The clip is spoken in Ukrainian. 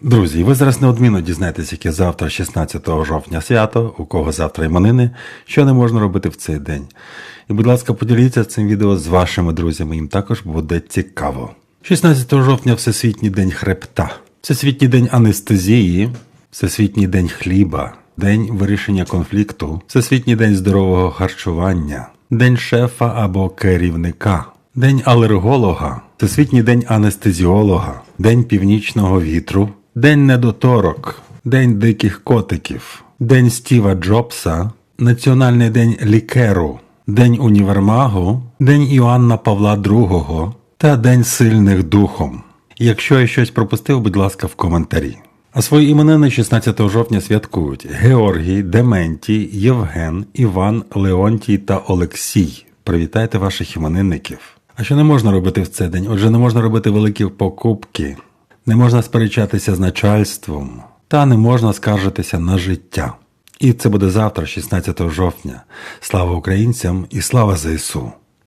Друзі, ви зараз неодмінно дізнаєтесь, яке завтра, 16 жовтня, свято, у кого завтра іменини, що не можна робити в цей день. І, будь ласка, поділіться цим відео з вашими друзями, їм також буде цікаво. 16 жовтня Всесвітній день хребта, Всесвітній день анестезії, Всесвітній день хліба, День вирішення конфлікту, Всесвітній день здорового харчування, День шефа або керівника, День алерголога, Всесвітній день анестезіолога, День північного вітру, День недоторок, День диких котиків, День Стіва Джобса, Національний день лікеру, День універмагу, День Іоанна Павла II та День сильних духом. Якщо я щось пропустив, будь ласка, в коментарі. А свої іменини 16 жовтня святкують Георгій, Дементій, Євген, Іван, Леонтій та Олексій. Привітайте ваших іменинників. А що не можна робити в цей день? Отже, не можна робити великі покупки, не можна сперечатися з начальством, та не можна скаржитися на життя. І це буде завтра, 16 жовтня. Слава українцям і слава ЗСУ!